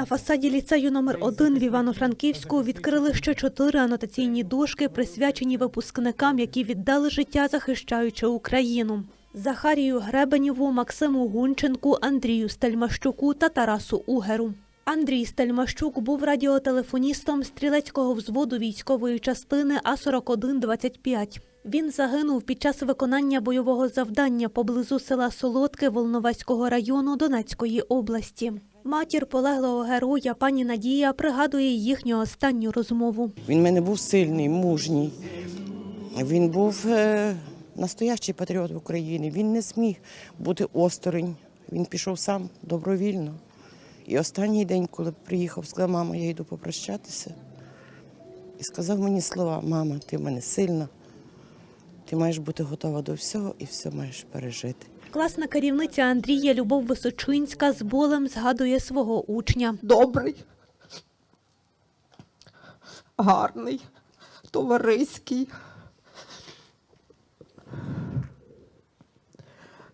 На фасаді ліцею номер 1 в Івано-Франківську відкрили ще чотири анотаційні дошки, присвячені випускникам, які віддали життя, захищаючи Україну. Захарію Гребенєву, Максиму Гунченку, Андрію Стельмащуку та Тарасу Угеру. Андрій Стельмащук був радіотелефоністом стрілецького взводу військової частини А4125. Він загинув під час виконання бойового завдання поблизу села Солодке Волноваського району Донецької області. Матір полеглого героя пані Надія пригадує їхню останню розмову. Він в мене був сильний, мужній. Він був е, настоящий патріот України. Він не зміг бути осторонь. Він пішов сам добровільно. І останній день, коли приїхав, сказав, мама, я йду попрощатися. І сказав мені слова: мама, ти в мене сильна, ти маєш бути готова до всього і все маєш пережити. Класна керівниця Андрія Любов Височинська з болем згадує свого учня. добрий, гарний, товариський.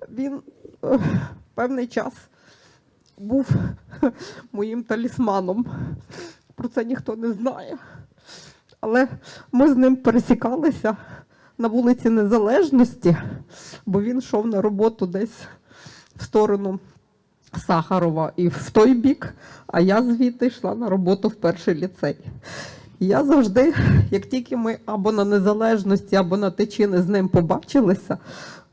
Він е, певний час був моїм талісманом. Про це ніхто не знає. Але ми з ним пересікалися на вулиці Незалежності, бо він йшов на роботу десь в сторону Сахарова і в той бік, а я звідти йшла на роботу в перший ліцей. Я завжди, як тільки ми або на незалежності, або на течіни з ним побачилися,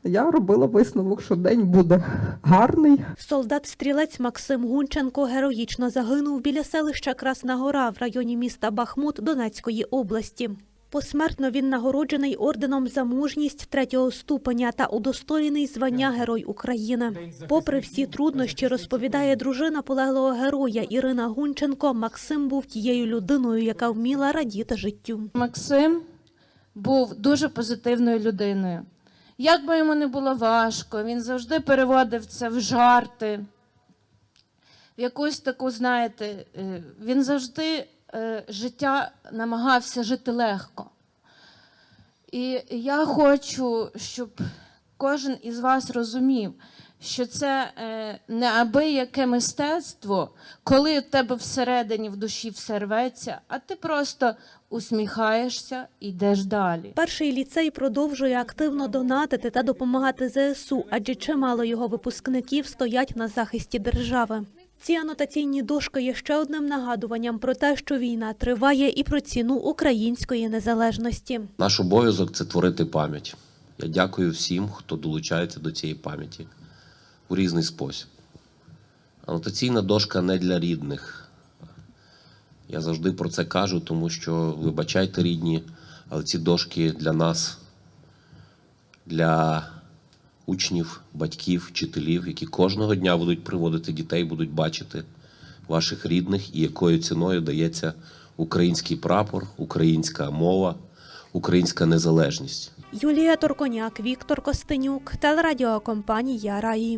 я робила висновок, що день буде гарний, Солдат-стрілець Максим Гунченко героїчно загинув біля селища Красна Гора в районі міста Бахмут Донецької області. Посмертно він нагороджений орденом за мужність третього ступеня та удостоєний звання Герой України. Попри всі труднощі, розповідає дружина полеглого героя Ірина Гунченко. Максим був тією людиною, яка вміла радіти життю. Максим був дуже позитивною людиною. Як би йому не було важко, він завжди переводив це в жарти, в якусь таку, знаєте, е, він завжди е, життя намагався жити легко. І я хочу, щоб кожен із вас розумів, що це е, не аби яке мистецтво, коли у тебе всередині в душі все рветься, а ти просто усміхаєшся і йдеш далі. Перший ліцей продовжує активно донатити та допомагати ЗСУ, адже чимало його випускників стоять на захисті держави. Ці анотаційні дошки є ще одним нагадуванням про те, що війна триває, і про ціну української незалежності. Наш обов'язок це творити пам'ять. Я дякую всім, хто долучається до цієї пам'яті у різний спосіб. Анотаційна дошка не для рідних. Я завжди про це кажу, тому що вибачайте рідні, але ці дошки для нас, для учнів, батьків, вчителів, які кожного дня будуть приводити дітей, будуть бачити ваших рідних і якою ціною дається український прапор, українська мова, українська незалежність. Юлія Торконяк, Віктор Костенюк, телерадіокомпанія Раї.